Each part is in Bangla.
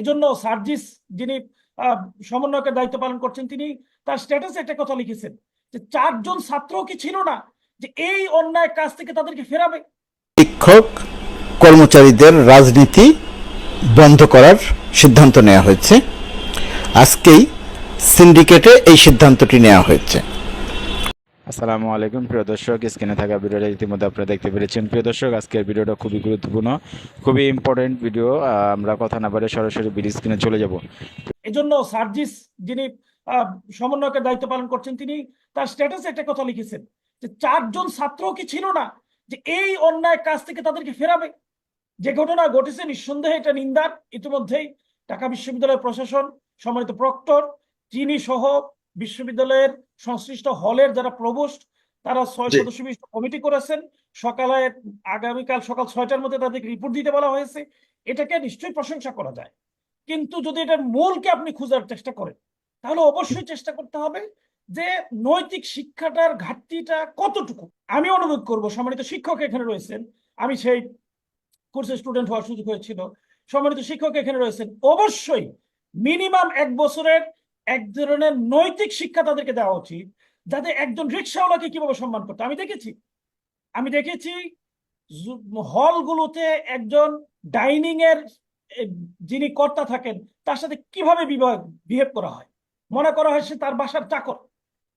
এজন্য সার্জিস যিনি সমন্বয়কের দায়িত্ব পালন করছেন, তিনি তার স্ট্যাটাসে একটা কথা লিখেছেন যে চারজন ছাত্র কি ছিল না যে এই অন্যায় কাজ থেকে তাদেরকে ফেরাবে? শিক্ষক, কর্মচারীদের রাজনীতি বন্ধ করার সিদ্ধান্ত নেওয়া হয়েছে। আজকেই সিন্ডিকেটে এই সিদ্ধান্তটি নেওয়া হয়েছে। আসসালামু আলাইকুম, প্রিয় দর্শক। স্ক্রিনে থাকা ভিডিওটা ইতিমধ্যে আপনারা দেখতে পেরেছেন। প্রিয় দর্শক, আজকের ভিডিওটা খুবই গুরুত্বপূর্ণ, খুবই ইম্পর্টেন্ট ভিডিও আমরা কথা না বলে সরাসরি ভিডিও স্ক্রিনে চলে যাব। এজন্য সার্জিস যিনি সমন্বয়কের দায়িত্ব পালন করছেন, তিনি তার স্ট্যাটাসে একটা কথা লিখেছেন যে চারজন ছাত্র কি ছিল না যে এই অন্যায় কাজ থেকে তাদেরকে ফেরাবে? যে ঘটনা ঘটেছে নিঃসন্দেহে এটা নিন্দার। ইতিমধ্যেই ঢাকা বিশ্ববিদ্যালয়ের প্রশাসন, সম্মানিত প্রক্টর চিনি সহ বিশ্ববিদ্যালয়ের সংশ্লিষ্ট হলের যারা প্রভোস্ট তারা ছয় সদস্য বিশিষ্ট কমিটি করেছেন। সকালে আগামীকাল সকাল ছয়টার মধ্যে তাদেরকে রিপোর্ট দিতে বলা হয়েছে। এটাকে নিশ্চয়ই প্রশংসা করা যায়। কিন্তু যদি এটার মূলকে আপনি খোঁজার চেষ্টা করেন তাহলে অবশ্যই চেষ্টা করতে হবে যে নৈতিক শিক্ষাটার ঘাটতিটা কতটুকু। আমি অনুরোধ করব সম্মানিত শিক্ষক এখানে রয়েছেন আমি সেই কোর্সের স্টুডেন্ট হওয়ার সুযোগ হয়েছিল। সম্মানিত শিক্ষক এখানে রয়েছেন অবশ্যই মিনিমাম এক বছরের এক ধরনের নৈতিক শিক্ষা তাদেরকে দেওয়া উচিত, যাতে একজন রিক্সাওয়ালাকে কীভাবে সম্মান করতে আমি দেখেছি আমি দেখেছি হলগুলোতে একজন ডাইনিং এর যিনি কর্তা থাকেন, তার সাথে কীভাবে বিহেভ করা হয়? মনে করা হয় সে তার বাসার চাকর।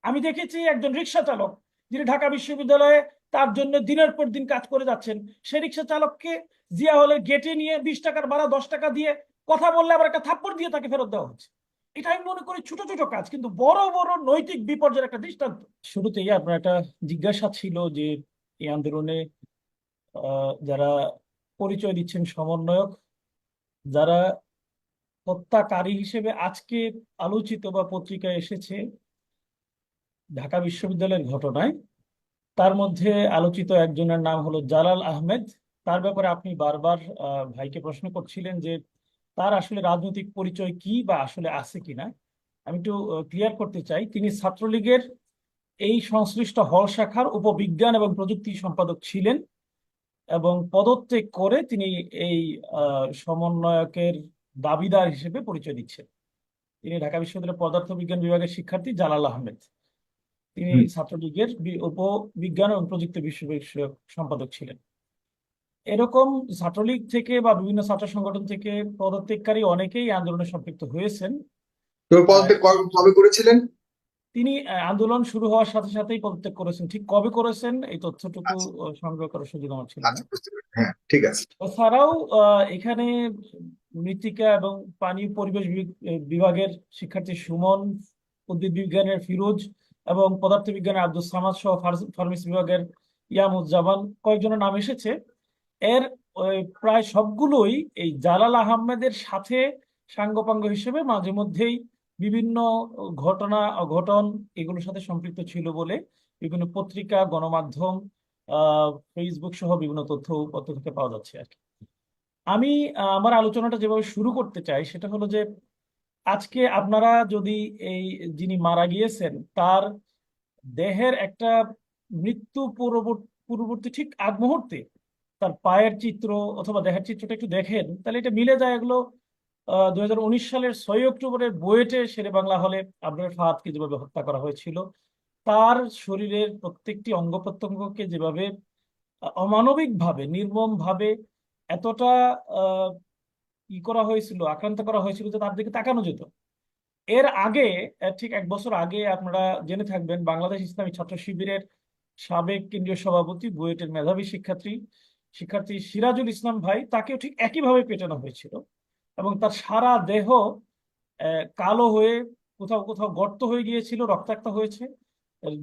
আমি দেখেছি একজন রিক্সা চালক যিনি ঢাকা বিশ্ববিদ্যালয়ে তার জন্য দিনের পর দিন কাজ করে যাচ্ছেন সেই রিক্সা চালককে জিয়া হলের গেটে নিয়ে বিশ টাকার ভাড়া, দশ টাকা দিয়ে কথা বললে আবার একটা থাপ্পড় দিয়ে তাকে ফেরত দেওয়া হচ্ছে। এটা আমি মনে করি ছোট ছোট কাজ, কিন্তু বড় বড় নৈতিক বিপর্যয়ের একটা দৃষ্টান্ত। শুরুতেই আপনার একটা জিজ্ঞাসা ছিল যে, এই আন্দোলনে যারা পরিচয় দিচ্ছেন সমন্বয়ক, যারা হত্যাকারী হিসেবে আজকে আলোচিত বা পত্রিকায় এসেছে, ঢাকা বিশ্ববিদ্যালয়ের ঘটনায়, তার মধ্যে আলোচিত একজনের নাম হলো জালাল আহমেদ। তার ব্যাপারে আপনি বারবার ভাইকে প্রশ্ন করছিলেন যে তার আসলে রাজনৈতিক পরিচয় কি বা আসলে আছে কিনা আমি একটু ক্লিয়ার করতে চাই। তিনি ছাত্রলীগের এই সংশ্লিষ্ট হল শাখার উপবিজ্ঞান এবং প্রযুক্তি সম্পাদক ছিলেন এবং পদত্যাগ করে তিনি এই সমন্বয়কের দাবিদার হিসেবে পরিচয় দিচ্ছেন। তিনি ঢাকা বিশ্ববিদ্যালয়ের পদার্থবিজ্ঞান বিভাগের শিক্ষার্থী জালাল আহমেদ। তিনি। ছাত্রলীগের উপবিজ্ঞান এবং প্রযুক্তি বিশ্ব বিষয়ক সম্পাদক ছিলেন। এরকম ছাত্রলীগ থেকে বা বিভিন্ন ছাত্র সংগঠন থেকে পদত্যাগকারী অনেকেই আন্দোলনে সম্পৃক্ত হয়েছেন। পদত্যাগ কবে- করেছিলেন? তিনি আন্দোলন শুরু হওয়ার সাথে সাথেই পদত্যাগ করেছেন। ঠিক কবে করেছেন এই তথ্যটুকু আচ্ছা। সংগ্রহ করার সুযোগ আমার ছিল আচ্ছা। হ্যাঁ ঠিক আছে। এছাড়াও আহ, এখানে মৃত্তিকা এবং পানি পরিবেশ বিভাগের শিক্ষার্থী সুমন উদ্ভিদ বিজ্ঞানের ফিরোজ এবং পদার্থবিজ্ঞানের আব্দুল সামাদ সহ ফার্মেসি বিভাগের ইয়ামুজ্জামান কয়েকজনের নাম এসেছে। এর প্রায় সবগুলোই এই জালাল আহমেদের সাথে সাঙ্গপাঙ্গ হিসেবে মাঝে মধ্যেই বিভিন্ন ঘটনা, অঘটন এগুলোর সাথে সম্পৃক্ত ছিল বলে বিভিন্ন পত্রিকা, গণমাধ্যম ফেসবুক সহ বিভিন্ন তথ্য পত্র থেকে পাওয়া যাচ্ছে আর কি। আমি আমার আলোচনাটা যেভাবে শুরু করতে চাই সেটা হলো যে আজকে আপনারা যদি এই যিনি মারা গিয়েছেন তার দেহের একটা মৃত্যু পূর্ববর্তী ঠিক আগ মুহূর্তে তার পায়ের চিত্র অথবা দেহের চিত্রটা একটু দেখেন তাহলে এটা মিলে যায় এগুলো উনিশ সালের ছয় অক্টোবরের বুয়েটে শেরে বাংলা হলে আবরার ফাহাদকে যেভাবে হত্যা করা হয়েছিল তার শরীরের প্রত্যেকটি অঙ্গ প্রত্যঙ্গকে যেভাবে অমানবিক ভাবে নির্মম ভাবে এতটা আহ, ই করা হয়েছিল আক্রান্ত করা হয়েছিল যে তার দিকে তাকানো যেত। এর আগে ঠিক এক বছর আগে আপনারা জেনে থাকবেন বাংলাদেশ ইসলামী ছাত্র শিবিরের সাবেক কেন্দ্রীয় সভাপতি বুয়েটের মেধাবী শিক্ষার্থী শিক্ষার্থী সিরাজুল ইসলাম ভাই, তাকেও ঠিক একইভাবে পেটানো হয়েছিল এবং তার সারা দেহ কালো হয়ে কোথাও কোথাও গর্ত হয়ে গিয়েছিল, রক্তাক্ত হয়েছে।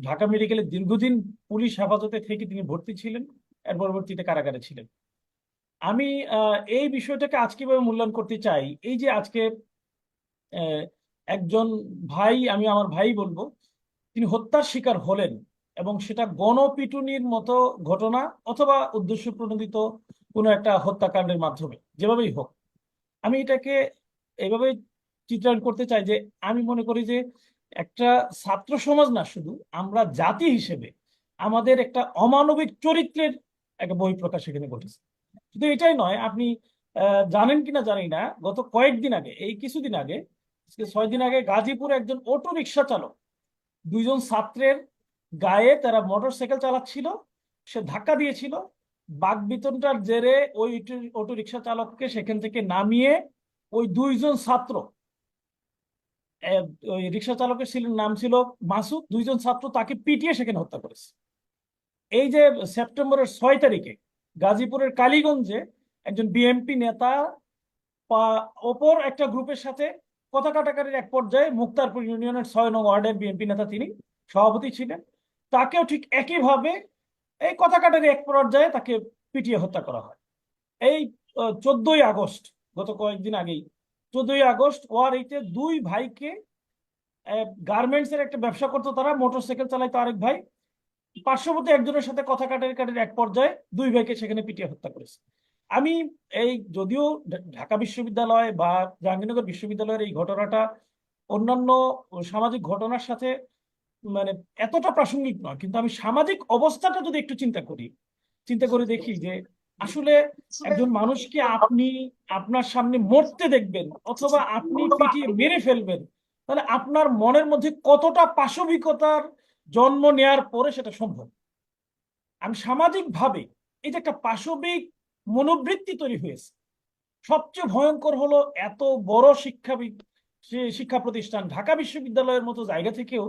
ঢাকা মেডিকেলে দীর্ঘদিন পুলিশ হেফাজতে থেকে তিনি ভর্তি ছিলেন, এর পরবর্তীতে কারাগারে ছিলেন। আমি এই বিষয়টাকে আজকে মূল্যায়ন করতে চাই। এই যে আজকে একজন ভাই, আমি আমার ভাই বলব, তিনি হত্যার শিকার হলেন। এবং সেটা গণপিটুনির মতো ঘটনা অথবা উদ্দেশ্য প্রণোদিত কোনো একটা হত্যাকাণ্ডের মাধ্যমে, যেভাবেই হোক। আমি এটাকে এভাবে চিত্রায়ন করতে চাই যে, আমি মনে করি যে একটা ছাত্র সমাজ না শুধু, আমরা জাতি হিসেবে আমাদের একটা অমানবিক চরিত্রের একটা বহিঃপ্রকাশ এখানে ঘটেছে। শুধু এটাই নয়, আপনি জানেন কিনা জানি না, গত কয়েকদিন আগে, এই কিছুদিন আগে ছয় দিন আগে গাজীপুরে একজন অটো রিক্সা চালক, দুইজন ছাত্রের গায়ে তারা মোটরসাইকেল চালাচ্ছিল, সে ধাক্কা দিয়েছিল। বাকবিতণ্ডার জেরে ওই অটো রিক্সা চালককে সেখান থেকে নামিয়ে ওই দুইজন ছাত্র ওই রিক্সা চালকের ছিল, নাম ছিল মাসুদ, দুইজন ছাত্র তাকে পিটিয়ে সেখানে হত্যা করেছে। এই যে সেপ্টেম্বরের ছয় তারিখে গাজীপুরের কালীগঞ্জে একজন বিএনপি নেতা অপর একটা গ্রুপের সাথে কথা কাটাকাটির এক পর্যায়ে মুক্তারপুর ইউনিয়নের ছয় নং ওয়ার্ডের বিএনপি নেতা তিনি, সভাপতি ছিলেন। তাকেও ঠিক একইভাবে এই কথা কাটারি এক পর্যায়ে তাকে পিটিয়ে হত্যা করা হয়। এই চোদ্দই আগস্ট, গত কয়েকদিন আগেই, চোদ্দই আগস্ট ওয়ার ওয়ারিতে দুই ভাইকে গার্মেন্টস এর একটা ব্যবসা করতো তারা মোটরসাইকেল চালাইতো আরেক ভাই। পার্শ্ববর্তী একজনের সাথে কথা কাটারি কাটারি এক পর্যায়ে দুই ভাইকে সেখানে পিটিয়ে হত্যা করেছে। আমি এই, যদিও ঢাকা বিশ্ববিদ্যালয় বা জাহাঙ্গীরনগর বিশ্ববিদ্যালয়ের এই ঘটনাটা অন্যান্য সামাজিক ঘটনার সাথে মানে এতটা প্রাসঙ্গিক নয়, কিন্তু আমি সামাজিক অবস্থাটা যদি একটু চিন্তা করি, চিন্তা করে দেখি যে আসলে একজন মানুষকে আপনি আপনার সামনে মরতে দেখবেন অথবা আপনি পিটিয়ে মেরে ফেলবেন, তাহলে আপনার মনের মধ্যে কতটা পাশবিকতার জন্ম নেয়ার পরে সেটা সম্ভব? আমি সামাজিক ভাবে এই যে একটা পাশবিক মনোবৃত্তি তৈরি হয়েছে, সবচেয়ে ভয়ঙ্কর হলো এত বড় শিক্ষাবিদ শিক্ষা প্রতিষ্ঠান ঢাকা বিশ্ববিদ্যালয়ের মতো জায়গা থেকেও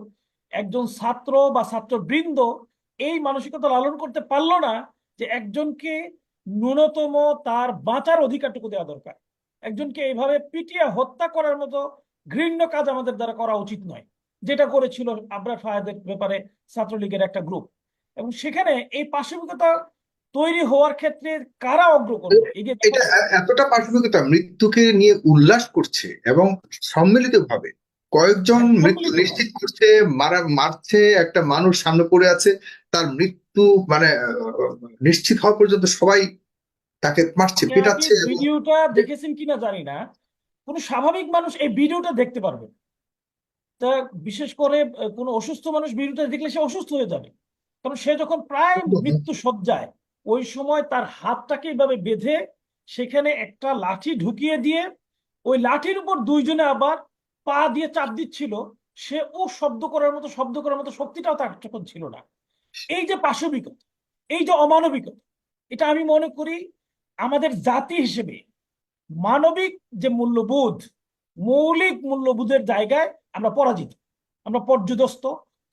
একজন ছাত্র বা ছাত্রবৃন্দ এই মানসিকতা লালন করতে পারল না যে একজনকে ন্যূনতম তার বাঁচার অধিকারটুকু দেওয়া দরকার। একজনকে এইভাবে পিটিয়ে হত্যা করার মতো ঘৃণ্য কাজ আমাদের দ্বারা করা উচিত নয়, যেটা করেছিল আবরার ফায়াদের ব্যাপারে ছাত্রলীগের একটা গ্রুপ এবং সেখানে এই পাশবিকতা তৈরি হওয়ার ক্ষেত্রে কারা এটা এতটা পাশবিকতা মৃত্যুকে নিয়ে উল্লাস করছে এবং সম্মিলিতভাবে কয়েকজন মৃত্যু নিশ্চিত করছে মারা মারছে একটা মানুষ সামনে পড়ে আছে তার মৃত্যু মানে নিশ্চিত হওয়া পর্যন্ত সবাই তাকে মারছে পেটাচ্ছে ভিডিওটা দেখেছেন কিনা জানি না। কোনো স্বাভাবিক মানুষ এই ভিডিওটা দেখতে পারবে। তা বিশেষ করে কোনো অসুস্থ মানুষ ভিডিওটা দেখলে সে অসুস্থ হয়ে যাবে। কারণ সে যখন প্রায় মৃত্যু সজ্জায় ওই সময় তার হাতটাকে এইভাবে বেঁধে সেখানে একটা লাঠি ঢুকিয়ে দিয়ে ওই লাঠির উপর দুইজনে আবার পা দিয়ে চাপ দিচ্ছিল, সে ও শব্দ করার মতো, শব্দ করার মতো শক্তিটাও তার তখন ছিল না। এই যে পাশবিকতা, এই যে অমানবিকতা, এটা আমি মনে করি আমাদের জাতি হিসেবে মানবিক যে মূল্যবোধ, মৌলিক মূল্যবোধের জায়গায় আমরা পরাজিত, আমরা পর্যদস্ত।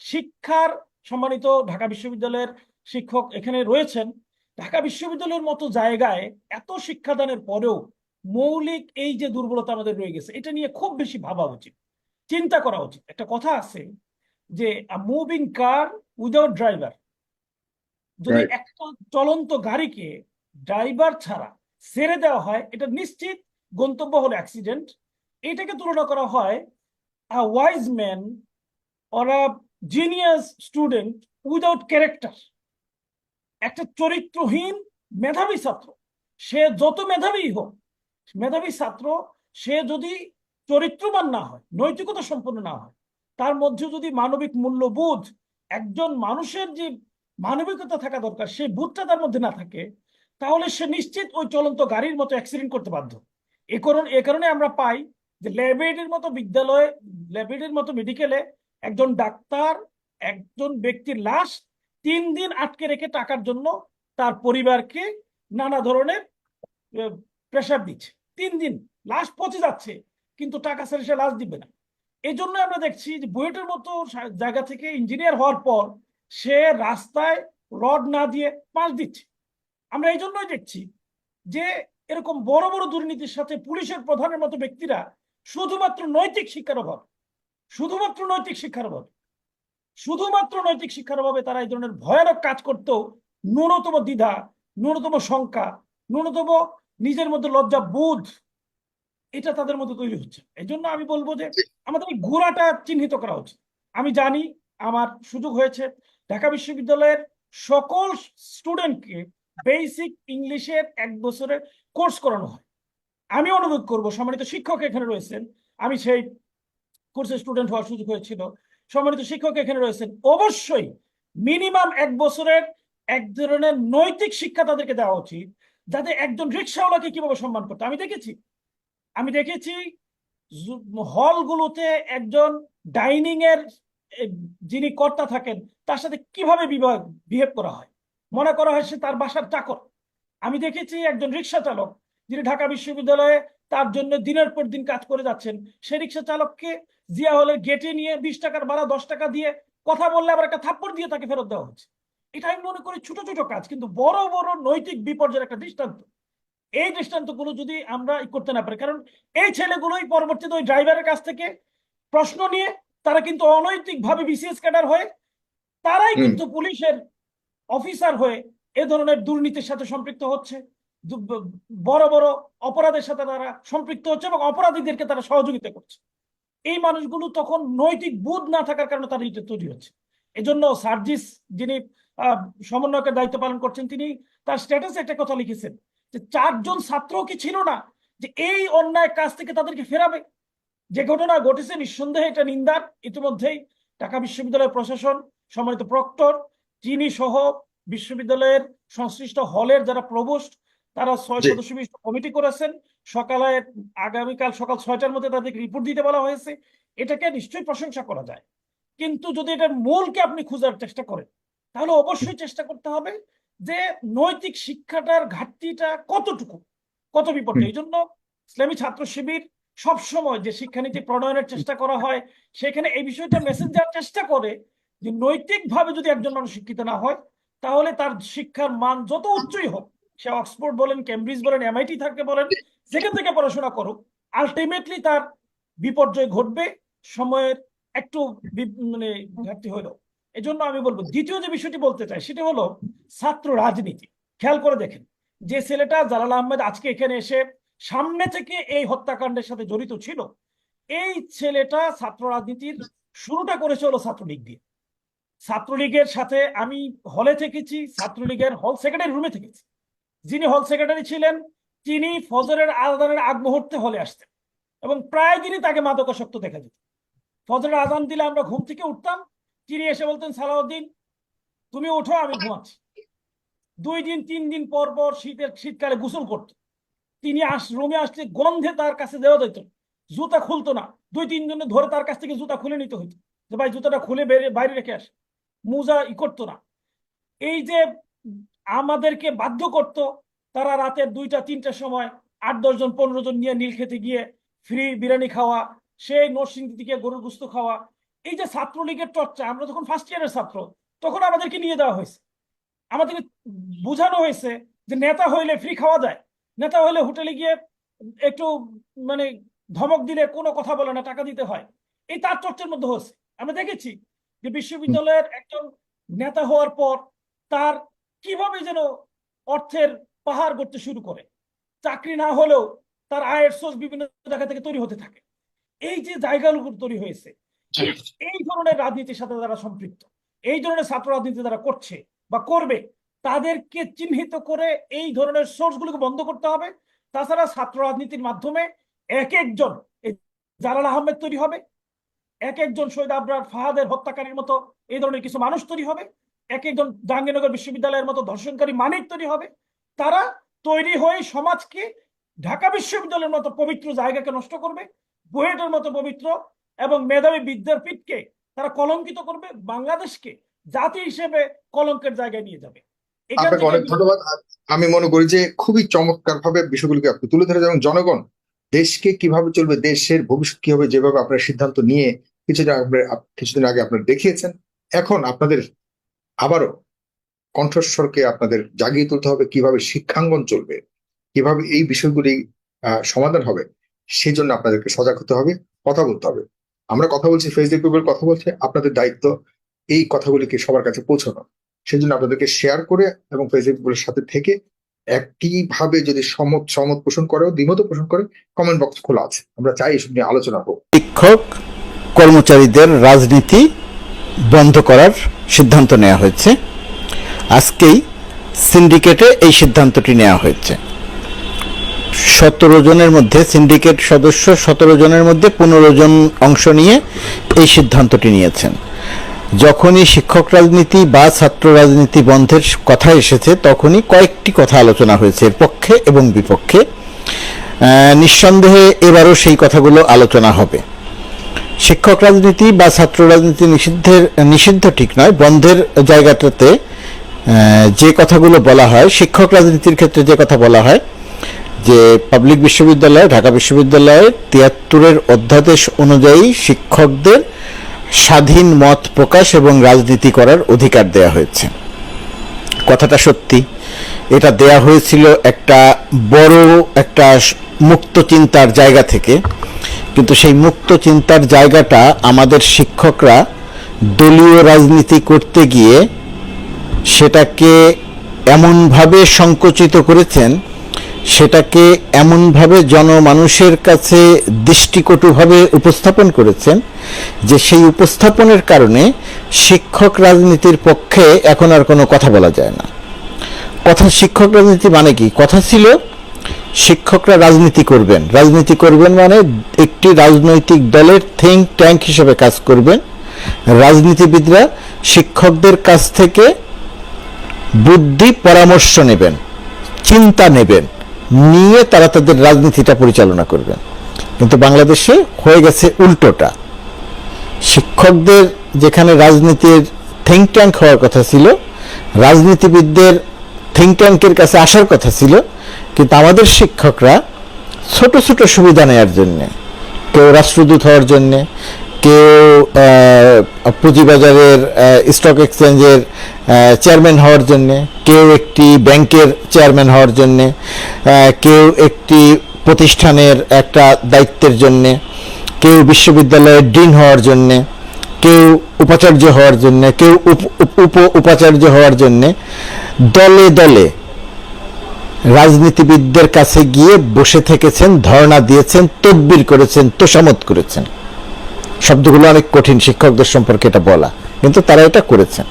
শিক্ষার সম্মানিত ঢাকা বিশ্ববিদ্যালয়ের শিক্ষক এখানে রয়েছেন। ঢাকা বিশ্ববিদ্যালয়ের মতো জায়গায় এত শিক্ষাদানের পরেও মৌলিক এই যে দুর্বলতা আমাদের রয়ে গেছে এটা নিয়ে খুব বেশি ভাবা উচিত। চিন্তা করা উচিত। একটা কথা আছে যে মুভিং কার উইদাউট ড্রাইভার যদি একটা চলন্ত গাড়িকে ড্রাইভার ছাড়া ছেড়ে দেওয়া হয় এটা নিশ্চিত গন্তব্য হলো অ্যাক্সিডেন্ট এটাকে তুলনা করা হয় a wise man or a genius student without character একটা চরিত্রহীন মেধাবী ছাত্র সে যত মেধাবী হোক মেধাবী ছাত্র, সে যদি চরিত্রবান না হয়, নৈতিকতা সম্পন্ন না হয়, তার মধ্যে যদি মানবিক মূল্যবোধ, একজন মানুষের যে মানবিকতা থাকা দরকার, সেই বোধটা তার মধ্যে না থাকে, তাহলে সে নিশ্চিত ওই চলন্ত গাড়ির মতো অ্যাক্সিডেন্ট করতে বাধ্য। এ কারণ, এ কারণে আমরা পাই যে ল্যাবরেটরির মতো বিদ্যালয়ে, ল্যাবরেটরির মতো মেডিকেলে একজন ডাক্তার, একজন ব্যক্তির লাশ তিন দিন আটকে রেখে টাকার জন্য তার পরিবারকে নানা ধরনের প্রেশার দিচ্ছে। তিন দিন, লাশ পচে যাচ্ছে, কিন্তু টাকা ছেড়ে সে লাশ দিবে না। এই জন্য আমরা দেখছি যে বুয়েটের মতো জায়গা থেকে ইঞ্জিনিয়ার হওয়ার পর সে রাস্তায় রড না দিয়ে পাঁচ দিচ্ছে। আমরা এই জন্যই দেখছি যে এরকম বড় বড় দুর্নীতির সাথে পুলিশের প্রধানের মতো ব্যক্তিরা শুধুমাত্র নৈতিক শিক্ষার অভাব। শুধুমাত্র নৈতিক শিক্ষার অভাবে। শুধুমাত্র নৈতিক শিক্ষার অভাবে তারা এই ধরনের ভয়ানক কাজ করতেও ন্যূনতম দ্বিধা, ন্যূনতম শঙ্কা, ন্যূনতম নিজের মধ্যে লজ্জা বোধ, এটা তাদের মধ্যে তৈরি হচ্ছে। এই জন্য আমি বলব যে আমাদের এই গোড়াটা চিহ্নিত করা উচিত। আমি জানি আমার সুযোগ হয়েছে। ঢাকা বিশ্ববিদ্যালয়ের সকল স্টুডেন্টকে বেসিক ইংলিশের এক বছরের কোর্স করানো হয়। আমি অনুরোধ করব, সম্মানিত শিক্ষক এখানে রয়েছেন, আমি সেই কোর্সের স্টুডেন্ট হওয়ার সুযোগ হয়েছিল। সম্মানিত শিক্ষক এখানে রয়েছেন, অবশ্যই মিনিমাম এক বছরের এক ধরনের নৈতিক শিক্ষা তাদেরকে দেওয়া উচিত। যাতে একজন রিক্সাওয়ালাকে কীভাবে সম্মান করতে আমি দেখেছি আমি দেখেছি হলগুলোতে একজন ডাইনিং এর যিনি কর্তা থাকেন, তার সাথে কীভাবে বিহেভ করা হয়? মনে করা হয় সে তার বাসার চাকর। আমি দেখেছি একজন রিক্সা চালক, যিনি ঢাকা বিশ্ববিদ্যালয়ে তার জন্য দিনের পর দিন কাজ করে যাচ্ছেন। সেই রিক্সা চালককে জিয়া হলের গেটে নিয়ে বিশ টাকার ভাড়া, দশ টাকা দিয়ে কথা বললে আবার একটা থাপ্পড় দিয়ে তাকে ফেরত দেওয়া হচ্ছে। এটা আমি মনে করি ছোট ছোট কাজ কিন্তু বড় বড় নৈতিক বিপর্যয়ের একটা দৃষ্টান্ত। এই দৃষ্টান্তগুলো যদি আমরা করতে না পারি কারণ এই ছেলেগুলোই পরবর্তীতে ওই ড্রাইভারের কাছ থেকে প্রশ্ন নিয়ে তারা কিন্তু অনৈতিক ভাবে বিসিএস ক্যাডার হয়ে তারাই কিন্তু পুলিশের অফিসার হয়ে এ ধরনের দুর্নীতির সাথে সম্পৃক্ত হচ্ছে। বড় বড় অপরাধের সাথে তারা সম্পৃক্ত হচ্ছে এবং অপরাধীদেরকে তারা সহযোগিতা করছে। এই মানুষগুলো তখন নৈতিক বোধ না থাকার কারণে তারা এটা তৈরি হচ্ছে। এজন্য সার্জিস যিনি সমন্বয়কের দায়িত্ব পালন করছেন তিনি। তার স্ট্যাটাসে একটা কথা লিখেছেন যে চারজন ছাত্র কি ছিল না যে এই অন্যায় কাজ থেকে তাদেরকে ফেরাবে? যে ঘটনা ঘটেছে নিঃসন্দেহে এটা নিন্দার। ইতিমধ্যেই ঢাকা বিশ্ববিদ্যালয়ের প্রশাসন সম্মানিত প্রক্টর যিনি সহ বিশ্ববিদ্যালয়ের সংশ্লিষ্ট হলের যারা প্রভোস্ট তারা ছয়। সদস্য বিশিষ্ট কমিটি করেছেন। সকালে আগামীকাল সকাল ছয়টার মধ্যে তাদেরকে রিপোর্ট দিতে বলা হয়েছে। এটাকে নিশ্চয়ই প্রশংসা করা যায়। কিন্তু যদি এটার মূলকে আপনি খোঁজার চেষ্টা করেন তাহলে অবশ্যই চেষ্টা করতে হবে যে নৈতিক শিক্ষাটার ঘাটতিটা কতটুকু কত বিপর্যয়। এই জন্য ইসলামী ছাত্র শিবির সবসময় যে শিক্ষানীতি প্রণয়নের চেষ্টা করা হয় সেখানে এই বিষয়টা মেসেজ দেওয়ার চেষ্টা করে যে নৈতিকভাবে যদি একজন মানুষ শিক্ষিত না হয় তাহলে তার শিক্ষার মান যত উচ্চই হোক সে অক্সফোর্ড বলেন কেমব্রিজ বলেন এমআইটি থাকে বলেন যেখান থেকে পড়াশোনা করুক আলটিমেটলি তার বিপর্যয় ঘটবে সময়ের একটু মানে ঘাটতি হলেও। এজন্য আমি বলব, দ্বিতীয় যে বিষয়টি বলতে চাই, সেটা হলো ছাত্র রাজনীতি। খেয়াল করে দেখেন, যে ছেলেটা জালাল আহমেদ আজকে এখানে এসে সামনে থেকে এই হত্যাকাণ্ডের সাথে জড়িত ছিল, এই ছেলেটা ছাত্র রাজনীতির শুরুটা করেছে হলো ছাত্রলীগ দিয়ে। ছাত্রলীগের সাথে আমি হলে থেকেছি, ছাত্রলীগের হল সেক্রেটারি রুমে থেকেছি। যিনি হল সেক্রেটারি ছিলেন, তিনি ফজরের আজানের আগ মুহূর্তে হলে আসতেন এবং প্রায় দিনই তাকে মাদকাসক্ত দেখা যেত। ফজরের আজান দিলে আমরা ঘুম থেকে উঠতাম তিনি এসে বলতেন, সালাউদ্দিন, তুমি ওঠো, আমি ঘুমাচ্ছি। দুই দিন, তিন দিন পর পর শীতের, শীতকালে গোসল করত। তিনি আস, রুমে আসলে গন্ধে তার কাছে দেওয়া দিত জুতা খুলতো না। দুই, তিন জনে ধরে তার কাছ থেকে জুতা খুলে নিতে হইতো। যে, ভাই, জুতাটা খুলে বেরে বাইরে রেখে আস। মোজা ই করতো না। এই যে, আমাদেরকে বাধ্য করত, তারা রাতের দুইটা তিনটার সময় আট দশজন পনেরো জন নিয়ে নীল খেতে গিয়ে ফ্রি বিরিয়ানি খাওয়া, সেই নরসিংদী থেকে গরুর গুস্ত খাওয়া এই যে ছাত্রলীগের চর্চা, আমরা যখন ফার্স্ট ইয়ারের ছাত্র, তখন আমাদেরকে নিয়ে দেওয়া হয়েছে। আমাদেরকে বোঝানো হয়েছে যে নেতা হইলে ফ্রি খাওয়া যায়, নেতা হইলে হোটেলে গিয়ে একটু মানে ধমক দিলে কোনো কথা বলে না, টাকা দিতে হয়। এই তার চর্চার মধ্যে হচ্ছে আমরা দেখেছি যে বিশ্ববিদ্যালয়ের একজন নেতা হওয়ার পর তার কীভাবে যেন অর্থের পাহাড় করতে শুরু করে। চাকরি না হলেও তার আয়ের সোর্স বিভিন্ন জায়গা থেকে তৈরি হতে থাকে। এই যে জায়গাগুলো তৈরি হয়েছে এই ধরনের রাজনীতির সাথে যারা সম্পৃক্ত, এই ধরনের ছাত্র রাজনীতি যারা করছে বা করবে, তাদেরকে চিহ্নিত করে এই ধরনের সোর্স গুলোকে বন্ধ করতে হবে। তাছাড়া ছাত্র রাজনীতির মাধ্যমে এক একজন জালাল আহমেদ তৈরি হবে, এক একজন শহীদ আবরার ফাহাদের হত্যাকারীর মতো এই ধরনের কিছু মানুষ তৈরি হবে, এক একজন জাহাঙ্গীরনগর বিশ্ববিদ্যালয়ের মতো ধর্ষণকারী মানিক তৈরি হবে। তারা তৈরি হয়ে সমাজকে ঢাকা বিশ্ববিদ্যালয়ের মতো পবিত্র জায়গাকে নষ্ট করবে, বুয়েটের মতো পবিত্র এবং মেধাবী বিদ্যাপীঠকে তারা কলঙ্কিত করবে বাংলাদেশকে জাতি হিসেবে কলঙ্কের জায়গায় নিয়ে যাবে। আপনাকে অনেক ধন্যবাদ। আমি মনে করি যে খুবই চমৎকার ভাবে বিষয়গুলিকে আপনি তুলে ধরে এবং জনগণ দেশকে কীভাবে চলবে দেশের ভবিষ্যৎ কি হবে যেভাবে আপনার সিদ্ধান্ত নিয়ে কিছুদিন আগে কিছুদিন আগে আপনারা দেখিয়েছেন এখন আপনাদের আবারও কণ্ঠস্বরকে আপনাদের জাগিয়ে তুলতে হবে কীভাবে শিক্ষাঙ্গন চলবে কীভাবে এই বিষয়গুলি আহ, সমাধান হবে সেই জন্য আপনাদেরকে সজাগ হতে হবে কথা বলতে হবে। আমরা কথা বলছি ফেসবুক পিপল কথা বলছে, আপনাদের দায়িত্ব এই কথাগুলিকে সবার কাছে পৌঁছানো। সেই জন্য আপনাদেরকে শেয়ার করে এবং ফেসবুক পিপলের সাথে থেকে একইভাবে যদি সমত সমত পোষণ করে, দ্বিমত পোষণ করে কমেন্ট বক্স খোলা আছে। আমরা চাই এসব নিয়ে আলোচনা হোক। শিক্ষক, কর্মচারীদের রাজনীতি বন্ধ করার সিদ্ধান্ত নেওয়া হয়েছে। আজকেই সিন্ডিকেটে এই সিদ্ধান্তটি নেওয়া হয়েছে। সতেরো জনের মধ্যে, সিন্ডিকেট সদস্য সতেরো জনের মধ্যে পনেরো জন অংশ নিয়ে এই সিদ্ধান্তটি নিয়েছেন। যখনই শিক্ষক রাজনীতি বা ছাত্র রাজনীতি বন্ধের কথা এসেছে, তখনই কয়েকটি কথা আলোচনা হয়েছে পক্ষে এবং বিপক্ষে। নিঃসন্দেহে এবারও সেই কথাগুলো আলোচনা হবে। শিক্ষক রাজনীতি বা ছাত্র রাজনীতি নিষিদ্ধের, নিষিদ্ধ ঠিক নয়, বন্ধের জায়গাটাতে যে কথাগুলো বলা হয়, শিক্ষক রাজনীতির ক্ষেত্রে যে কথা বলা হয় যে পাবলিক বিশ্ববিদ্যালয়, ঢাকা বিশ্ববিদ্যালয়ের তিয়াত্তরের অধ্যাদেশ অনুযায়ী শিক্ষকদের স্বাধীন মত প্রকাশ এবং রাজনীতি করার অধিকার দেয়া হয়েছে। কথাটা সত্যি। এটা দেয়া হয়েছিল একটা বড় একটা মুক্ত চিন্তার জায়গা থেকে। কিন্তু সেই মুক্ত চিন্তার জায়গাটা আমাদের শিক্ষকরা দলীয় রাজনীতি করতে গিয়ে সেটাকে এমনভাবে সংকুচিত করেছেন সেটাকে এমনভাবে জনমানুষের কাছে দৃষ্টিকটুভাবে উপস্থাপন করেছেন যে সেই উপস্থাপনের কারণে শিক্ষক রাজনীতির পক্ষে এখন আর কোনো কথা বলা যায় না। কথা শিক্ষক রাজনীতি মানে কি? কথা ছিল শিক্ষকরা রাজনীতি করবেন। রাজনীতি করবেন মানে একটি রাজনৈতিক দলের থিঙ্ক ট্যাঙ্ক হিসেবে কাজ করবেন। রাজনীতিবিদরা শিক্ষকদের কাছ থেকে বুদ্ধি পরামর্শ নেবেন, চিন্তা নেবেন। নিয়ে তারা তাদের রাজনীতিটা পরিচালনা করবেন। কিন্তু বাংলাদেশে হয়ে গেছে উল্টোটা। শিক্ষকদের যেখানে রাজনীতির থিঙ্ক ট্যাঙ্ক হওয়ার কথা ছিল, রাজনীতিবিদদের থিঙ্ক ট্যাঙ্কের কাছে আসার কথা ছিল, কিন্তু আমাদের শিক্ষকরা ছোট ছোট সুবিধা নেওয়ার জন্যে, কেউ রাষ্ট্রদূত হওয়ার জন্যে কেউ পুঁজিবাজারের স্টক এক্সচেঞ্জের চেয়ারম্যান হওয়ার জন্যে, কেউ একটি ব্যাংকের চেয়ারম্যান হওয়ার জন্যে কেউ একটি প্রতিষ্ঠানের একটা দায়িত্বের জন্যে, কেউ বিশ্ববিদ্যালয়ের ডিন হওয়ার জন্যে, কেউ উপাচার্য হওয়ার জন্যে, কেউ উপ উপাচার্য হওয়ার জন্যে, দলে দলে রাজনীতিবিদদের কাছে গিয়ে বসে থেকেছেন, ধর্ণা দিয়েছেন, তদবির করেছেন তোষামত করেছেন। শব্দগুলো অনেক কঠিন, শিক্ষকদের সম্পর্কে এটা বলা। কিন্তু তারা এটা করেছেন।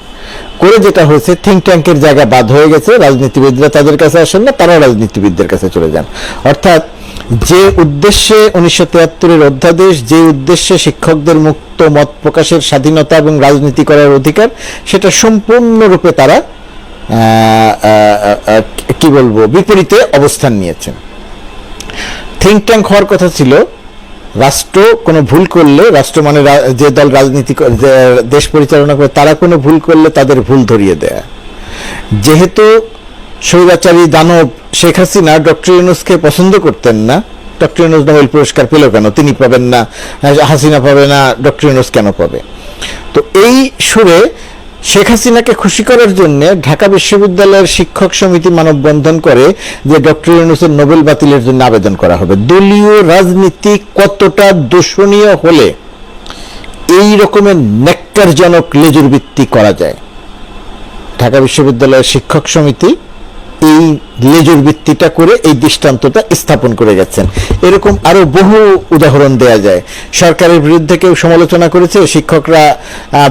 করে যেটা হয়েছে থিঙ্ক ট্যাঙ্কের জায়গা বাদ হয়ে গেছে, রাজনীতিবিদরা তাদের কাছে আসেন না তারা রাজনীতিবিদদের কাছে চলে যান। অর্থাৎ যে উদ্দেশ্যে উনিশশো তিয়াত্তরের অধ্যাদেশ, যে উদ্দেশ্যে শিক্ষকদের মুক্ত মত প্রকাশের স্বাধীনতা এবং রাজনীতি করার অধিকার, সেটা সম্পূর্ণরূপে তারা কি বলব, বিপরীতে অবস্থান নিয়েছেন। থিঙ্ক ট্যাঙ্ক হওয়ার কথা ছিল রাষ্ট্র কোনো ভুল করলে, রাষ্ট্র মানে যে দল রাজনীতি দেশ পরিচালনা করে, তারা কোনো ভুল করলে তাদের ভুল ধরিয়ে দেয়া। যেহেতু স্বৈরাচারী দানব শেখ হাসিনা ডক্টর ইউনুসকে পছন্দ করতেন না, ডক্টর ইউনুস নোবেল পুরস্কার পেল কেন? তিনি পাবেন না, হাসিনা পাবে না, ডক্টর ইউনুস কেন পাবে? তো এই সুরে শেখ হাসিনাকে খুশি করার জন্য ঢাকা বিশ্ববিদ্যালয়ের শিক্ষক সমিতি মানববন্ধন করে যে ডক্টর ইউনুসের নোবেল বাতিলের জন্য আবেদন করা হবে। দলীয় রাজনীতি কতটা দূষণীয় হলে এই রকমের নেককারজনক লেজুর ভিত্তি করা যায়? ঢাকা বিশ্ববিদ্যালয়ের শিক্ষক সমিতি এই লেজুর ভিত্তিটা করে এই দৃষ্টান্তটা স্থাপন করে গেছেন এরকম আরও বহু উদাহরণ দেয়া যায়। সরকারের বিরুদ্ধে কেউ সমালোচনা করেছে, শিক্ষকরা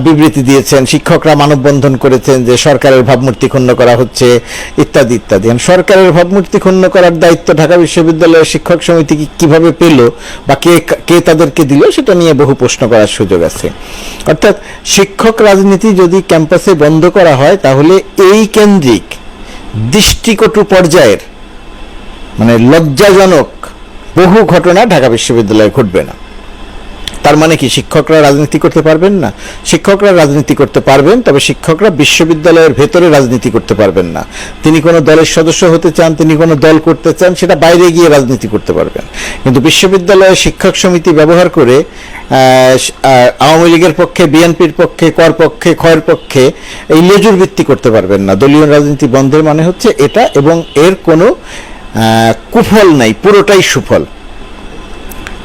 বিবৃতি দিয়েছেন, শিক্ষকরা মানববন্ধন করেছেন যে সরকারের ভাবমূর্তি ক্ষুণ্ণ করা হচ্ছে, ইত্যাদি ইত্যাদি। সরকারের ভাবমূর্তি ক্ষুণ্ণ করার দায়িত্ব ঢাকা বিশ্ববিদ্যালয়ের শিক্ষক সমিতি কীভাবে পেল বা কে কে তাদেরকে দিল সেটা নিয়ে বহু প্রশ্ন করার সুযোগ আছে। অর্থাৎ শিক্ষক রাজনীতি যদি ক্যাম্পাসে বন্ধ করা হয়, তাহলে এই কেন্দ্রিক দৃষ্টিকটু পর্যায়ের মানে লজ্জাজনক বহু ঘটনা ঢাকা বিশ্ববিদ্যালয়ে ঘটবে না। তার মানে কি, শিক্ষকরা রাজনীতি করতে পারবেন না? শিক্ষকরা রাজনীতি করতে পারবেন, তবে শিক্ষকরা বিশ্ববিদ্যালয়ের ভেতরে রাজনীতি করতে পারবেন না। তিনি কোনো দলের সদস্য হতে চান, তিনি কোনো দল করতে চান, সেটা বাইরে গিয়ে রাজনীতি করতে পারবেন। কিন্তু বিশ্ববিদ্যালয়ে শিক্ষক সমিতি ব্যবহার করে আওয়ামী লীগের পক্ষে, বিএনপির পক্ষে, কর পক্ষে, ক্ষয়ের পক্ষে এই লেজুর ভিত্তি করতে পারবেন না। দলীয় রাজনীতি বন্ধের মানে হচ্ছে এটা এবং এর কোনো কুফল নাই, পুরোটাই সুফল।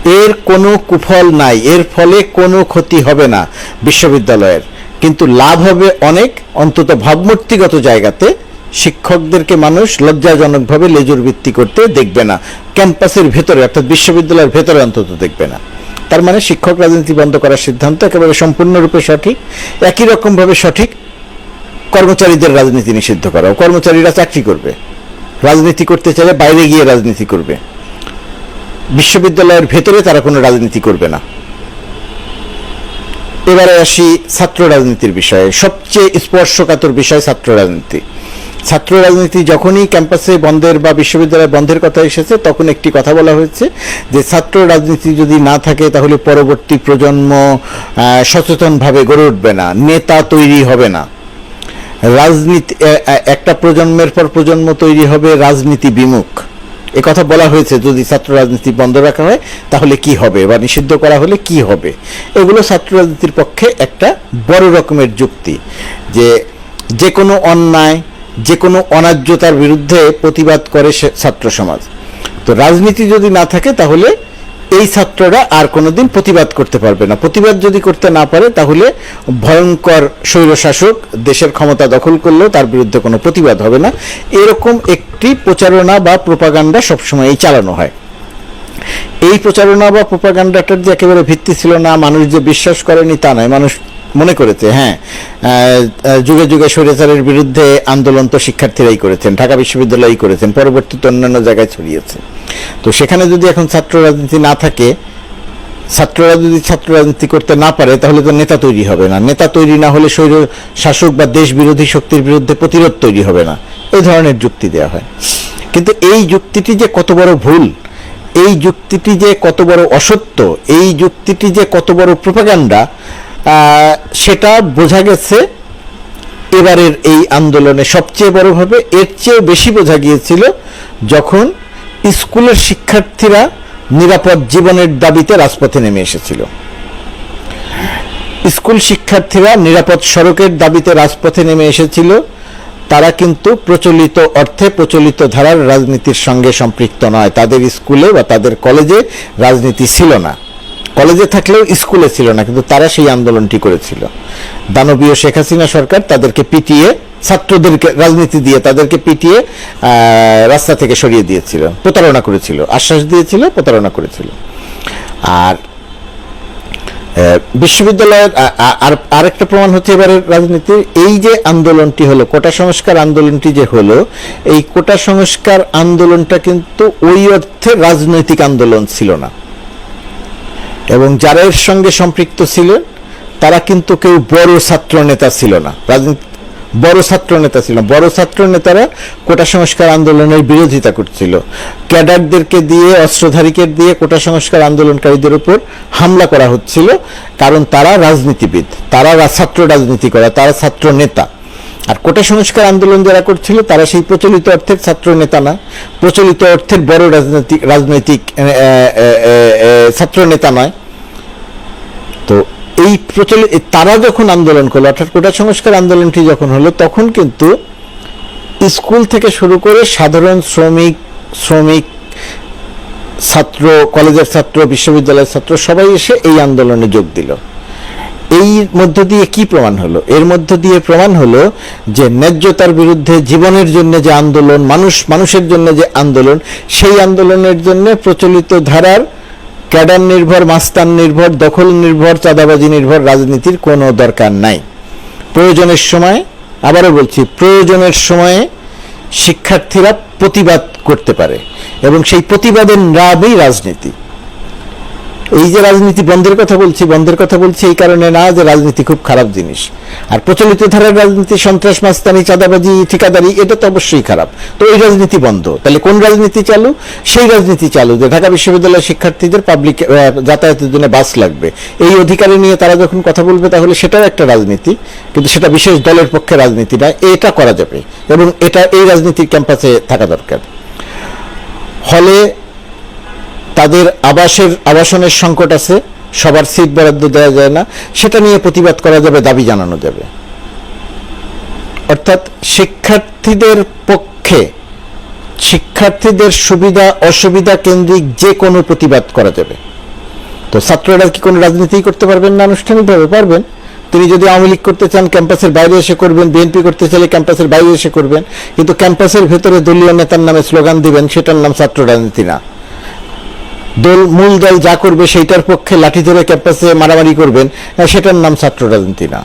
এর কোনো কুফল নাই, এর ফলে কোনো ক্ষতি হবে না বিশ্ববিদ্যালয়ের। কিন্তু লাভ হবে অনেক অন্তত ভাবমূর্তিগত জায়গাতে। শিক্ষকদেরকে মানুষ লজ্জাজনকভাবে লেজুর ভিত্তি করতে দেখবে না। ক্যাম্পাসের ভেতরে, অর্থাৎ বিশ্ববিদ্যালয়ের ভেতরে অন্তত দেখবে না। তার মানে শিক্ষক রাজনীতি বন্ধ করার সিদ্ধান্ত একেবারে সম্পূর্ণরূপে সঠিক। একই রকমভাবে সঠিক কর্মচারীদের রাজনীতি নিষিদ্ধ করা। কর্মচারীরা চাকরি করবে। রাজনীতি করতে চাইলে বাইরে গিয়ে রাজনীতি করবে। বিশ্ববিদ্যালয়ের ভেতরে তারা কোনো রাজনীতি করবে না। এবারে আসি ছাত্র রাজনীতির বিষয়ে। সবচেয়ে স্পর্শকাতর বিষয় ছাত্র রাজনীতি। ছাত্র রাজনীতি যখনই ক্যাম্পাসে বন্ধের বা বিশ্ববিদ্যালয়ে বন্ধের কথা এসেছে, তখন একটি কথা বলা হয়েছে যে, ছাত্র রাজনীতি যদি না থাকে, তাহলে পরবর্তী প্রজন্ম সচেতনভাবে গড়ে উঠবে না, নেতা তৈরি হবে না। রাজনীতি একটা প্রজন্মের পর প্রজন্ম তৈরি হবে, রাজনীতি বিমুখ। কথা বলা হয়েছে, যদি ছাত্র রাজনীতি বন্ধ রাখা হয়, তাহলে কি হবে? বা নিষিদ্ধ করা হলে কি হবে? এগুলো ছাত্র রাজনীতির পক্ষে একটা বড় রকমের যুক্তি, যে যে কোনো অন্যায় যে কোনো অন্যায্যতার বিরুদ্ধে প্রতিবাদ করে ছাত্র সমাজ। তো রাজনীতি যদি না থাকে, তাহলে এই ছাত্ররা আর কোনোদিন প্রতিবাদ করতে পারবে না। প্রতিবাদ যদি করতে না পারে, তাহলে ভয়ঙ্কর স্বৈরশাসক দেশের ক্ষমতা দখল করলেও তার বিরুদ্ধে কোনো প্রতিবাদ হবে না। এরকম একটি প্রচারণা বা প্রোপাগান্ডা সবসময়ই চালানো হয়। এই প্রচারণা বা প্রোপাগান্ডাটার যে একেবারে ভিত্তি ছিল না, মানুষ যে বিশ্বাস করেনি তা নয়। মানুষ মনে করেছে হ্যাঁ। যুগে যুগে স্বৈরাচারের বিরুদ্ধে আন্দোলন তো শিক্ষার্থীরাই করেছেন, ঢাকা বিশ্ববিদ্যালয়ই করেছেন পরবর্তীতে অন্যান্য জায়গায় ছড়িয়েছে। তো সেখানে যদি এখন ছাত্র রাজনীতি না থাকে ছাত্ররা যদি ছাত্র রাজনীতি করতে না পারে, তাহলে তো নেতা তৈরি হবে না। নেতা তৈরি না হলে স্বৈর শাসক বা দেশ বিরোধী শক্তির বিরুদ্ধে প্রতিরোধ তৈরি হবে না। এই ধরনের যুক্তি দেওয়া হয়। কিন্তু এই যুক্তিটি যে কত বড় ভুল, এই যুক্তিটি যে কত বড় অসত্য, এই যুক্তিটি যে কত বড় প্রোপাগান্ডা সেটা বোঝা গেছে এবারের এই আন্দোলনে সবচেয়ে বড়ভাবে এর চেয়েও বেশি বোঝা গিয়েছিল যখন স্কুলের শিক্ষার্থীরা নিরাপদ জীবনের দাবিতে রাজপথে নেমে এসেছিল। স্কুল শিক্ষার্থীরা নিরাপদ সড়কের দাবিতে রাজপথে নেমে এসেছিল। তারা কিন্তু প্রচলিত অর্থে প্রচলিত ধারার রাজনীতির সঙ্গে সম্পৃক্ত নয়। তাদের স্কুলে বা তাদের কলেজে রাজনীতি ছিল না। কলেজে থাকলেও স্কুলে ছিল না, কিন্তু তারা সেই আন্দোলনটি করেছিল। দানবীয় শেখ হাসিনা সরকার তাদেরকে পিটিয়ে, ছাত্রদেরকে, রাজনীতি দিয়ে তাদেরকে পিটিয়ে রাস্তা থেকে সরিয়ে দিয়েছিল, প্রতারণা করেছিল, আশ্বাস দিয়েছিল, প্রতারণা করেছিল। আর বিশ্ববিদ্যালয়ের আরেকটা প্রমাণ হচ্ছে এবারের রাজনীতির, এই যে আন্দোলনটি হলো, কোটা সংস্কার আন্দোলনটি যে হলো, এই কোটা সংস্কার আন্দোলনটা কিন্তু ওই অর্থে রাজনৈতিক আন্দোলন ছিল না। এবং যারা এর সঙ্গে সম্পৃক্ত ছিলেন তারা কিন্তু কেউ বড় ছাত্র নেতা ছিল না। রাজনীতি, বড় ছাত্র নেতা ছিল। বড় ছাত্র নেতারা কোটা সংস্কার আন্দোলনের বিরোধিতা করছিল। ক্যাডারদেরকে দিয়ে, অস্ত্রধারীকে দিয়ে কোটা সংস্কার আন্দোলনকারীদের উপর হামলা করা হচ্ছিল। কারণ তারা রাজনীতিবিদ, তারা ছাত্র রাজনীতি করা, তারা ছাত্র নেতা। আর কোটা সংস্কার আন্দোলন যারা করছিল, তারা সেই প্রচলিত অর্থের ছাত্র নেতা না। প্রচলিত অর্থের বড় রাজনৈতিক রাজনৈতিক ছাত্র নেতা নয়। তো এই প্রচলিত তারা যখন আন্দোলন করল, অর্থাৎ কোটা সংস্কার আন্দোলনটি যখন হলো, তখন কিন্তু স্কুল থেকে শুরু করে সাধারণ শ্রমিক শ্রমিক, ছাত্র, কলেজের ছাত্র, বিশ্ববিদ্যালয়ের ছাত্র সবাই এসে এই আন্দোলনে যোগ দিল। এই মধ্য দিয়ে কি প্রমাণ হলো? এর মধ্য দিয়ে প্রমাণ হলো যে ন্যায্যতার বিরুদ্ধে জীবনের জন্য যে আন্দোলন, মানুষ, মানুষের জন্য যে আন্দোলন, সেই আন্দোলনের জন্য প্রচলিত ধারার ক্যাডার নির্ভর মাস্তান নির্ভর, দখল নির্ভর, চাঁদাবাজি নির্ভর রাজনীতির কোনো দরকার নাই। প্রয়োজনের সময়, আবারও বলছি, প্রয়োজনের সময়ে শিক্ষার্থীরা প্রতিবাদ করতে পারে এবং সেই প্রতিবাদের নামই রাজনীতি। এই যে রাজনীতি বন্ধের কথা বলছি, বন্ধের কথা বলছি এই কারণে না, যে রাজনীতি খুব খারাপ জিনিস। আর প্রচলিত ধারার রাজনীতি, সন্ত্রাস, মাস্তানি, চাঁদাবাজি, ঠিকাদারি, এটা তো অবশ্যই খারাপ। তো এই রাজনীতি বন্ধ। তাহলে কোন রাজনীতি চালু? সেই রাজনীতি চালু, যে ঢাকা বিশ্ববিদ্যালয়ের শিক্ষার্থীদের পাবলিক যাতায়াতের জন্য বাস লাগবে। এই অধিকারে নিয়ে তারা যখন কথা বলবে, তাহলে সেটাও একটা রাজনীতি, কিন্তু সেটা বিশেষ দলের পক্ষে রাজনীতি না, এটা করা যাবে। এবং এটা এই রাজনীতির ক্যাম্পাসে থাকা দরকার। হলে তাদের আবাসের, আবাসনের সংকট আছে, সবার সিট বরাদ্দ দেওয়া যায় না, সেটা নিয়ে প্রতিবাদ করা যাবে, দাবি জানানো যাবে। অর্থাৎ শিক্ষার্থীদের পক্ষে শিক্ষার্থীদের সুবিধা, অসুবিধা কেন্দ্রিক যে কোনো প্রতিবাদ করা যাবে। তো ছাত্ররা কি কোনো রাজনীতি করতে পারবেন না আনুষ্ঠানিকভাবে? পারবেন। তিনি যদি আওয়ামী লীগ করতে চান, ক্যাম্পাসের বাইরে এসে করবেন, বিএনপি করতে চাইলে ক্যাম্পাসের বাইরে এসে করবেন, কিন্তু ক্যাম্পাসের ভেতরে দলীয় নেতার নামে স্লোগান দিবেন, সেটার নাম ছাত্র রাজনীতি না। দল মূল দল যা করবে সেইটার পক্ষে লাঠি ধরে ক্যাম্পাসে মারামারি করবেন সেটার নাম ছাত্র রাজনীতি না।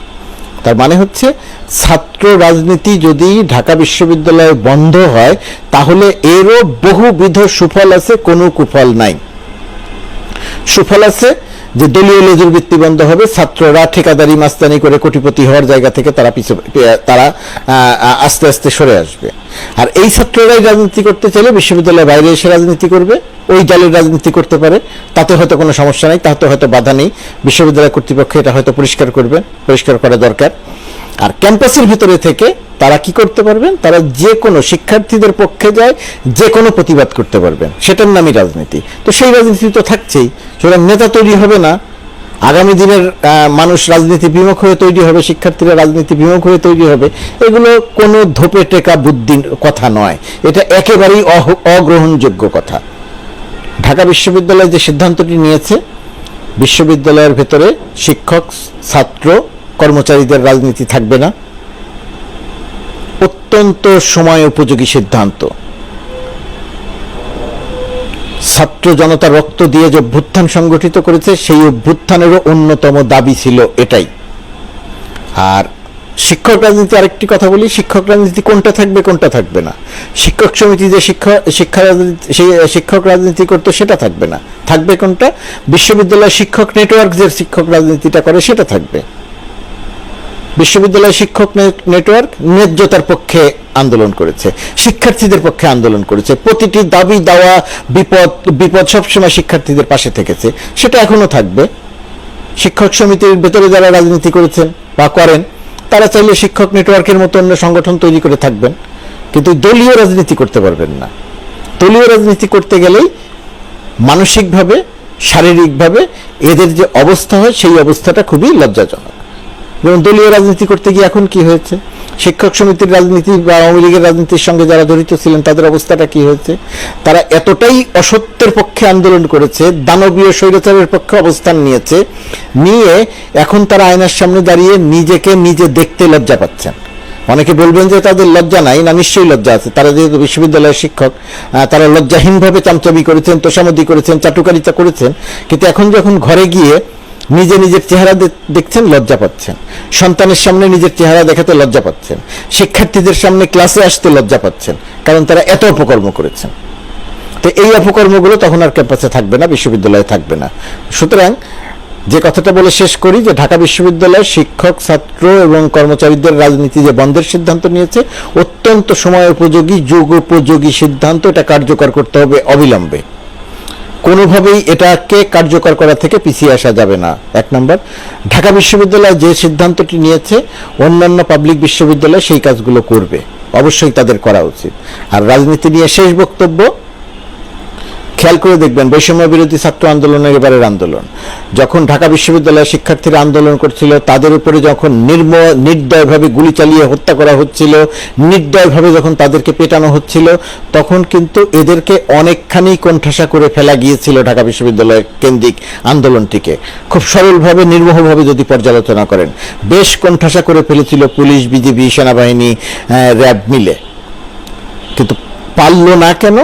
তার মানে হচ্ছে, ছাত্র রাজনীতি যদি ঢাকা বিশ্ববিদ্যালয়ে বন্ধ হয়, তাহলে এরও বহুবিধ সুফল আছে, কোনো কুফল নাই। সুফল আছে যে দলীয় লেজুর বৃত্তি বন্ধ হবে, ছাত্ররা ঠিকাদারি মাস্তানি করে কোটিপতি হওয়ার জায়গা থেকে তারা পিছু তারা আস্তে আস্তে সরে আসবে। আর এই ছাত্ররাই রাজনীতি করতে চাইলে বিশ্ববিদ্যালয়ের বাইরে এসে রাজনীতি করবে, ওই দলের রাজনীতি করতে পারে, তাতে হয়তো কোনো সমস্যা নেই, তাতে হয়তো বাধা নেই, বিশ্ববিদ্যালয় কর্তৃপক্ষ এটা হয়তো পরিষ্কার করবে, পরিষ্কার করা দরকার। আর ক্যাম্পাসের ভিতরে থেকে তারা কি করতে পারবেন? তারা যে কোনো শিক্ষার্থীদের পক্ষে যায়, যে কোনো প্রতিবাদ করতে পারবেন। সেটার নামই রাজনীতি। তো সেই রাজনীতি তো থাকছেই। সুতরাং নেতা তৈরি হবে না। আগামী দিনের মানুষ রাজনীতি বিমুখ হয়ে তৈরি হবে, শিক্ষার্থীরা রাজনীতি বিমুখ হয়ে তৈরি হবে, এগুলো কোনো ধোপে টেকা বুদ্ধির কথা নয়। এটা একেবারেই অগ্রহণযোগ্য কথা। ঢাকা বিশ্ববিদ্যালয় যে সিদ্ধান্তটি নিয়েছে, বিশ্ববিদ্যালয়ের ভেতরে শিক্ষক, ছাত্র কর্মচারীদের রাজনীতি থাকবে না। অত্যন্ত সময় উপযোগী সিদ্ধান্ত। ছাত্র জনতা রক্ত দিয়ে যে অভ্যুত্থান সংগঠিত করেছে, সেই অভ্যুত্থানেরও অন্যতম দাবি ছিল এটাই। আর শিক্ষক রাজনীতি আরেকটি কথা বলি, শিক্ষক রাজনীতি কোনটা থাকবে কোনটা থাকবে না। শিক্ষক সমিতি যে শিক্ষা শিক্ষা রাজনীতি, সেই শিক্ষক রাজনীতি করতো, সেটা থাকবে না। থাকবে কোনটা? বিশ্ববিদ্যালয় শিক্ষক নেটওয়ার্ক যে শিক্ষক রাজনীতিটা করে, সেটা থাকবে। বিশ্ববিদ্যালয় শিক্ষক নেটওয়ার্ক ন্যায্যতার পক্ষে আন্দোলন করেছে, শিক্ষার্থীদের পক্ষে আন্দোলন করেছে। প্রতিটি দাবি, দাওয়া, বিপদ বিপদ সবসময় শিক্ষার্থীদের পাশে থেকেছে। সেটা এখনও থাকবে। শিক্ষক সমিতির ভেতরে যারা রাজনীতি করেছেন বা করেন, তারা চাইলে শিক্ষক নেটওয়ার্কের মতো অন্য সংগঠন তৈরি করে থাকবেন। কিন্তু দলীয় রাজনীতি করতে পারবেন না। দলীয় রাজনীতি করতে গেলেই মানসিকভাবে, শারীরিকভাবে এদের যে অবস্থা হয়, সেই অবস্থাটা খুবই লজ্জাজনক। যেমন দলীয় রাজনীতি করতে গিয়ে এখন কি হয়েছে? শিক্ষক সমিতির রাজনীতি বা আওয়ামী লীগের রাজনীতির সঙ্গে যারা জড়িত ছিলেন, তাদের অবস্থাটা কি হয়েছে? তারা এতটাই অসত্যের পক্ষে আন্দোলন করেছে, দানবীয় স্বৈরাচারের পক্ষে অবস্থান নিয়েছে, নিয়ে এখন তারা আয়নার সামনে দাঁড়িয়ে নিজেকে নিজে দেখতে লজ্জা পাচ্ছেন। অনেকে বলবেন যে তাদের লজ্জা নাই, না, নিশ্চয়ই লজ্জা আছে। তারা যেহেতু বিশ্ববিদ্যালয়ের শিক্ষক তারা লজ্জাহীনভাবে চামচাবি করেছেন, তোষামদি করেছেন, চাটুকারিতা করেছেন, কিন্তু এখন যখন ঘরে গিয়ে নিজে নিজের চেহারা দেখছেন, লজ্জা পাচ্ছেন। সন্তানের সামনে নিজের চেহারা দেখাতে লজ্জা পাচ্ছেন। শিক্ষার্থীদের সামনে ক্লাসে আসতে লজ্জা পাচ্ছেন, কারণ তারা এত অপকর্ম করেছেন। তো এই অপকর্মগুলো তখন আর ক্যাম্পাসে থাকবে না, বিশ্ববিদ্যালয়ে থাকবে না। সুতরাং যে কথাটা বলে শেষ করি, যে ঢাকা বিশ্ববিদ্যালয় শিক্ষক, ছাত্র এবং কর্মচারীদের রাজনীতি যে বন্ধের সিদ্ধান্ত নিয়েছে, অত্যন্ত সময় উপযোগী যুগ উপযোগী সিদ্ধান্ত এটা কার্যকর করতে হবে অবিলম্বে। কোনোভাবেই এটাকে কার্যকর করা থেকে পিছিয়ে আসা যাবে না। এক নম্বর, ঢাকা বিশ্ববিদ্যালয় যে সিদ্ধান্তটি নিয়েছে, অন্যান্য পাবলিক বিশ্ববিদ্যালয় সেই কাজগুলো করবে। অবশ্যই তাদের করা উচিত। আর রাজনীতি নিয়ে শেষ বক্তব্য খেয়াল করে দেখবেন, বৈষম্য বিরোধী ছাত্র আন্দোলনের এবারের আন্দোলন। যখন ঢাকা বিশ্ববিদ্যালয়ের শিক্ষার্থীরা আন্দোলন করছিল, তাদের উপরে যখন নির্ম, নির্দয়ভাবে গুলি চালিয়ে হত্যা করা হচ্ছিল, নির্দয়ভাবে যখন তাদেরকে পেটানো হচ্ছিল, তখন কিন্তু এদেরকে অনেকখানি কোণঠাসা করে ফেলা গিয়েছিল ঢাকা বিশ্ববিদ্যালয়ের কেন্দ্রিক আন্দোলনটিকে। খুব সরলভাবে, নির্মোহভাবে যদি পর্যালোচনা করেন, বেশ কোণঠাসা করে ফেলেছিল পুলিশ, বিজিবি, সেনাবাহিনী র্যাব মিলে। কিন্তু পারল না কেন?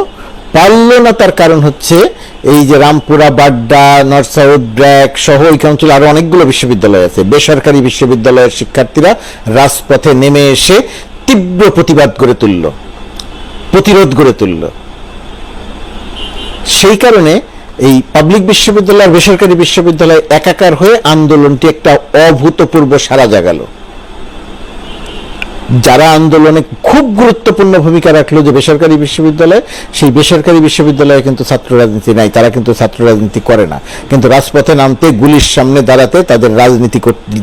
পারল না, তার কারণ হচ্ছে এই যে রামপুরা, বাড্ডা নর্থ সাউথ ব্র্যাক সহ এই অঞ্চলে আরও অনেকগুলো বিশ্ববিদ্যালয় আছে। বেসরকারি বিশ্ববিদ্যালয়ের শিক্ষার্থীরা রাজপথে নেমে এসে তীব্র প্রতিবাদ গড়ে তুলল, প্রতিরোধ গড়ে তুলল। সেই কারণে এই পাবলিক বিশ্ববিদ্যালয় আর বেসরকারি বিশ্ববিদ্যালয় একাকার হয়ে আন্দোলনটি একটা অভূতপূর্ব সারা জাগালো। যারা আন্দোলনে খুব গুরুত্বপূর্ণ ভূমিকা রাখল যে বেসরকারি বিশ্ববিদ্যালয়, সেই বেসরকারি বিশ্ববিদ্যালয়ে কিন্তু ছাত্র রাজনীতি নাই, তারা কিন্তু ছাত্র রাজনীতি করে না। কিন্তু রাজপথে নামতে, গুলির সামনে দাঁড়াতে তাদের রাজনীতি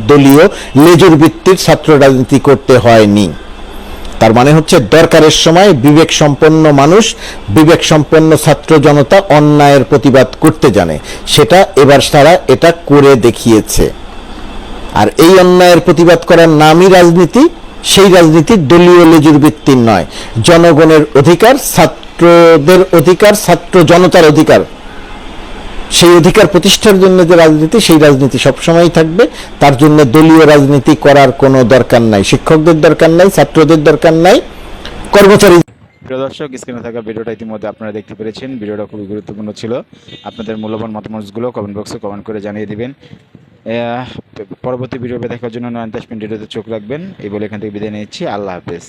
দলীয় লেজুর ভিত্তির ছাত্র রাজনীতি করতে হয়নি। তার মানে হচ্ছে দরকারের সময় বিবেক সম্পন্ন মানুষ বিবেক সম্পন্ন ছাত্র জনতা অন্যায়ের প্রতিবাদ করতে জানে। সেটা এবার তারা এটা করে দেখিয়েছে। আর এই অন্যায়ের প্রতিবাদ করার নামই রাজনীতি সেই রাজনীতি দলীয় লেজুর নয়। জনগণের অধিকার, ছাত্রদের অধিকার, ছাত্র জনতার অধিকার। সেই অধিকার প্রতিষ্ঠার জন্য যে রাজনীতি, সেই রাজনীতি সবসময় থাকবে। তার জন্য দলীয় রাজনীতি করার কোনো দরকার নাই, শিক্ষকদের দরকার নাই, ছাত্রদের দরকার নাই, কর্মচারী প্রিয় দর্শক, স্ক্রিনে থাকা ভিডিওটা ইতিমধ্যে আপনারা দেখতে পেরেছেন। ভিডিওটা খুবই গুরুত্বপূর্ণ ছিল। আপনাদের মূল্যবান মতামতগুলো কমেন্ট বক্সে কমেন্ট করে জানিয়ে দেবেন। পরবর্তী ভিডিও দেখার জন্য নয়ন তাসমিন ভিডিওতে চোখ রাখবেন। এই বলে এখান থেকে বিদায় নিচ্ছি। আল্লাহ হাফেজ।